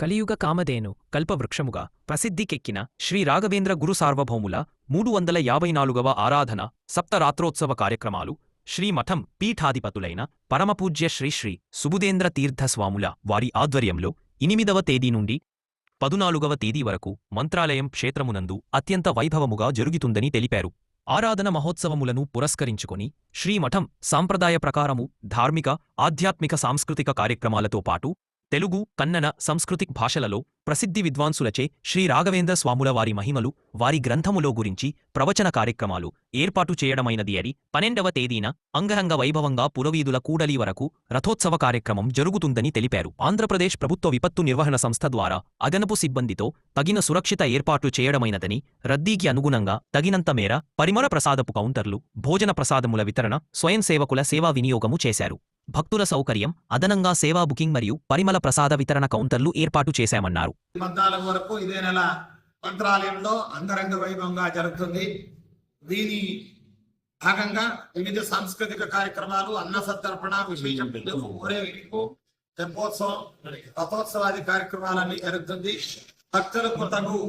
కలియుగ కామధేను కల్పవృక్షముగా ప్రసిద్ధికెక్కిన శ్రీ రాఘవేంద్ర గురు సార్వభౌముల మూడు వందల యాభై నాలుగవ ఆరాధన సప్తరాత్రోత్సవ కార్యక్రమాలు శ్రీమఠం పీఠాధిపతులైన పరమపూజ్య శ్రీ శ్రీ సుబుదేంద్ర తీర్థస్వాముల వారి ఆధ్వర్యంలో ఎనిమిదవ తేదీ నుండి పదునాలుగవ తేదీ వరకు మంత్రాలయం క్షేత్రమునందు అత్యంత వైభవముగా జరుగుతుందని తెలిపారు. ఆరాధన మహోత్సవములను పురస్కరించుకొని శ్రీమఠం సాంప్రదాయ ప్రకారము ధార్మిక ఆధ్యాత్మిక సాంస్కృతిక కార్యక్రమాలతో పాటు తెలుగు కన్నడ సంస్కృతిక్ భాషలలో ప్రసిద్ధి విద్వాంసులచే శ్రీ రాఘవేంద్ర స్వాముల వారి మహిమలు వారి గ్రంథములో గురించి ప్రవచన కార్యక్రమాలు ఏర్పాటు చేయడమైనది అని పన్నెండవ తేదీన అంగరంగ వైభవంగా పురవీధుల కూడలి వరకు రథోత్సవ కార్యక్రమం జరుగుతుందని తెలిపారు. ఆంధ్రప్రదేశ్ ప్రభుత్వ విపత్తు నిర్వహణ సంస్థ ద్వారా అదనపు సిబ్బందితో తగిన సురక్షిత ఏర్పాట్లు చేయడమైనదని రద్దీకి అనుగుణంగా తగినంత మేర పరిమళ ప్రసాదపు కౌంటర్లు భోజన ప్రసాదముల వితరణ స్వయం సేవకుల సేవా వినియోగము చేశారు. భక్తుల సౌకర్యం అదనంగా సేవా బుకింగ్ మరియు పరిమళ ప్రసాద వితరణ కౌంటర్లు ఏర్పాటు చేశామన్నారు. పద్నాలుగు వరకు ఇదే నెల మంత్రాలయంలో అంగరంగ వైభవంగా జరుగుతుంది. దీని భాగంగా వివిధ సాంస్కృతిక కార్యక్రమాలు అన్న సంతర్పణ విశేష పూజలు, ఊరేగింపు రథోత్సవాది కార్యక్రమాలన్నీ జరుగుతుంది. భక్తులకు తగు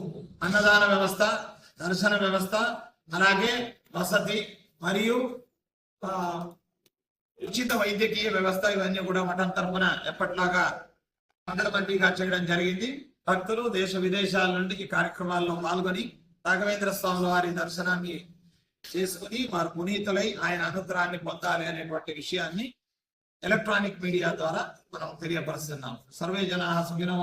అన్నదాన వ్యవస్థ దర్శన వ్యవస్థ అలాగే వసతి మరియు ఉచిత వైద్యకీయ వ్యవస్థ ఇవన్నీ కూడా మఠం తరపున ఎప్పటిలాగా మండలబందీగా చేయడం జరిగింది. భక్తులు దేశ విదేశాల నుండి ఈ కార్యక్రమాల్లో పాల్గొని రాఘవేంద్ర స్వామి వారి దర్శనాన్ని చేసుకుని వారు పునీతులై ఆయన అనుగ్రహాన్ని పొందాలి అనేటువంటి విషయాన్ని ఎలక్ట్రానిక్ మీడియా ద్వారా మనం తెలియపరుస్తున్నాం. సర్వే జనా సుఖినో